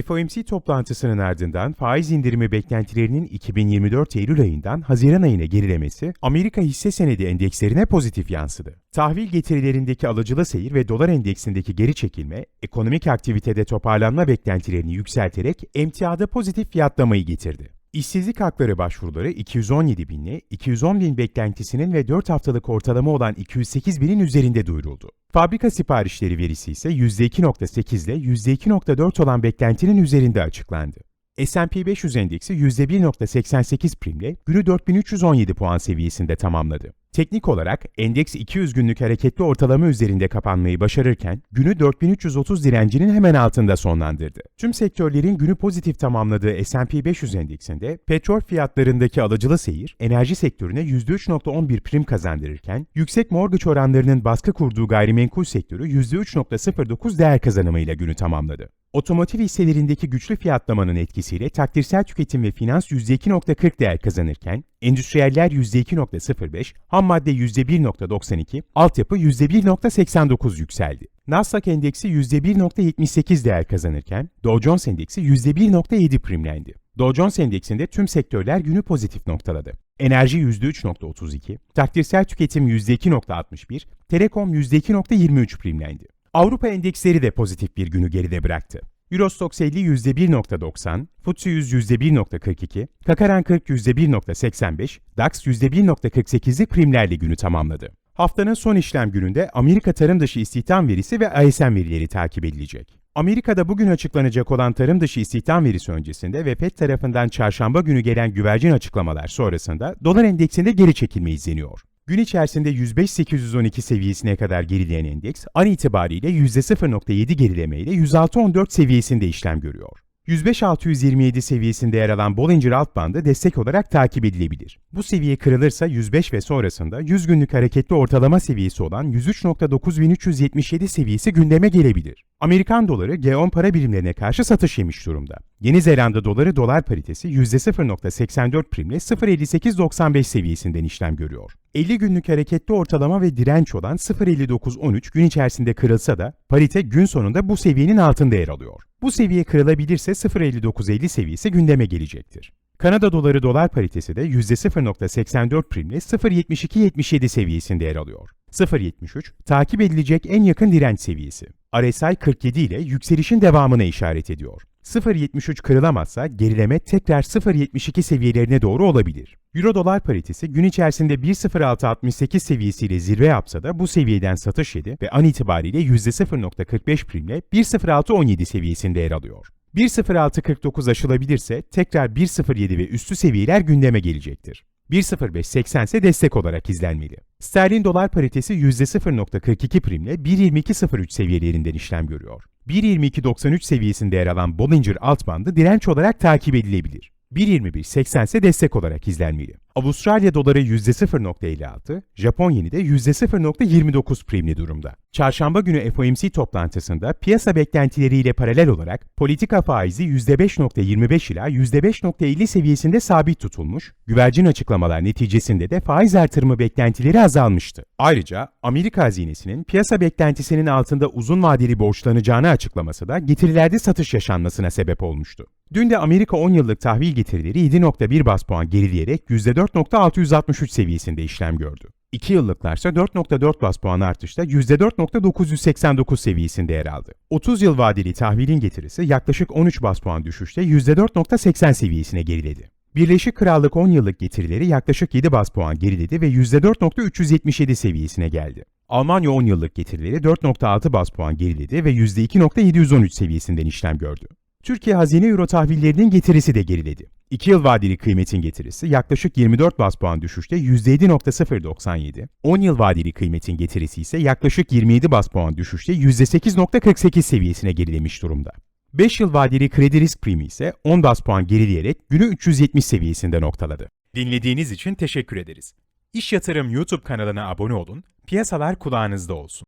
FOMC toplantısının ardından faiz indirimi beklentilerinin 2024 Eylül ayından Haziran ayına gerilemesi Amerika hisse senedi endekslerine pozitif yansıdı. Tahvil getirilerindeki alıcılı seyir ve dolar endeksindeki geri çekilme, ekonomik aktivitede toparlanma beklentilerini yükselterek emtiada pozitif fiyatlamayı getirdi. İşsizlik hakları başvuruları 217 binle 210 bin beklentisinin ve 4 haftalık ortalama olan 208 binin üzerinde duyuruldu. Fabrika siparişleri verisi ise %2.8 ile %2.4 olan beklentinin üzerinde açıklandı. S&P 500 endeksi %1.88 primle günü 4317 puan seviyesinde tamamladı. Teknik olarak endeks 200 günlük hareketli ortalama üzerinde kapanmayı başarırken günü 4330 direncinin hemen altında sonlandırdı. Tüm sektörlerin günü pozitif tamamladığı S&P 500 endeksinde petrol fiyatlarındaki alıcılı seyir enerji sektörüne %3.11 prim kazandırırken yüksek mortgage oranlarının baskı kurduğu gayrimenkul sektörü %3.09 değer kazanımıyla günü tamamladı. Otomotiv hisselerindeki güçlü fiyatlamanın etkisiyle takdirsel tüketim ve finans %2.40 değer kazanırken, endüstriyeller %2.05, ham madde %1.92, altyapı %1.89 yükseldi. Nasdaq endeksi %1.78 değer kazanırken, Dow Jones endeksi %1.7 primlendi. Dow Jones endeksinde tüm sektörler günü pozitif noktaladı. Enerji %3.32, takdirsel tüketim %2.61, telekom %2.23 primlendi. Avrupa endeksleri de pozitif bir günü geride bıraktı. Eurostoxx 50 %1.90, FTSE 100 %1.42, Kakaran 40 %1.85, DAX %1.48'lik primlerle günü tamamladı. Haftanın son işlem gününde Amerika tarım dışı istihdam verisi ve ISM verileri takip edilecek. Amerika'da bugün açıklanacak olan tarım dışı istihdam verisi öncesinde ve FED tarafından çarşamba günü gelen güvercin açıklamalar sonrasında dolar endeksinde geri çekilme izleniyor. Gün içerisinde 105.812 seviyesine kadar gerileyen endeks an itibariyle %0.7 gerilemeyle 106.14 seviyesinde işlem görüyor. 105.627 seviyesinde yer alan Bollinger alt bandı destek olarak takip edilebilir. Bu seviye kırılırsa 105 ve sonrasında 100 günlük hareketli ortalama seviyesi olan 103.9377 seviyesi gündeme gelebilir. Amerikan doları G10 para birimlerine karşı satış yemiş durumda. Yeni Zelanda doları dolar paritesi %0.84 primle 0.5895 seviyesinden işlem görüyor. 50 günlük hareketli ortalama ve direnç olan 0.5913 gün içerisinde kırılsa da parite gün sonunda bu seviyenin altında yer alıyor. Bu seviye kırılabilirse 0.5950 seviyesi gündeme gelecektir. Kanada doları dolar paritesi de %0.84 primle 0.7277 seviyesinde yer alıyor. 0.73 takip edilecek en yakın direnç seviyesi. RSI 47 ile yükselişin devamına işaret ediyor. 0.73 kırılamazsa gerileme tekrar 0.72 seviyelerine doğru olabilir. Euro dolar paritesi gün içerisinde 1.0668 seviyesiyle zirve yapsa da bu seviyeden satış yedi ve an itibariyle %0.45 primle 1.0617 seviyesinde yer alıyor. 1.0649 aşılabilirse tekrar 1.07 ve üstü seviyeler gündeme gelecektir. 1.0580 ise destek olarak izlenmeli. Sterlin dolar paritesi %0.42 primle 1.2203 seviyelerinden işlem görüyor. 1.2293 seviyesinde yer alan Bollinger alt bandı direnç olarak takip edilebilir. 1.2180 ise destek olarak izlenmeli. Avustralya doları %0.56, Japon yeni de %0.29 primli durumda. Çarşamba günü FOMC toplantısında piyasa beklentileriyle paralel olarak politika faizi %5.25 ila %5.50 seviyesinde sabit tutulmuş, güvercin açıklamalar neticesinde de faiz artırımı beklentileri azalmıştı. Ayrıca Amerika hazinesinin piyasa beklentisinin altında uzun vadeli borçlanacağını açıklaması da getirilerde satış yaşanmasına sebep olmuştu. Dün de Amerika 10 yıllık tahvil getirileri 7.1 bas puan gerileyerek %4.663 seviyesinde işlem gördü. 2 yıllıklarsa 4.4 bas puan artışta %4.989 seviyesinde yer aldı. 30 yıl vadeli tahvilin getirisi yaklaşık 13 bas puan düşüşte %4.80 seviyesine geriledi. Birleşik Krallık 10 yıllık getirileri yaklaşık 7 bas puan geriledi ve %4.377 seviyesine geldi. Almanya 10 yıllık getirileri 4.6 bas puan geriledi ve %2.713 seviyesinden işlem gördü. Türkiye hazine euro tahvillerinin getirisi de geriledi. 2 yıl vadeli kıymetin getirisi yaklaşık 24 bas puan düşüşte %7.097, 10 yıl vadeli kıymetin getirisi ise yaklaşık 27 bas puan düşüşte %8.48 seviyesine gerilemiş durumda. 5 yıl vadeli kredi risk primi ise 10 bas puan gerileyerek günü 370 seviyesinde noktaladı. Dinlediğiniz için teşekkür ederiz. İş Yatırım YouTube kanalına abone olun, piyasalar kulağınızda olsun.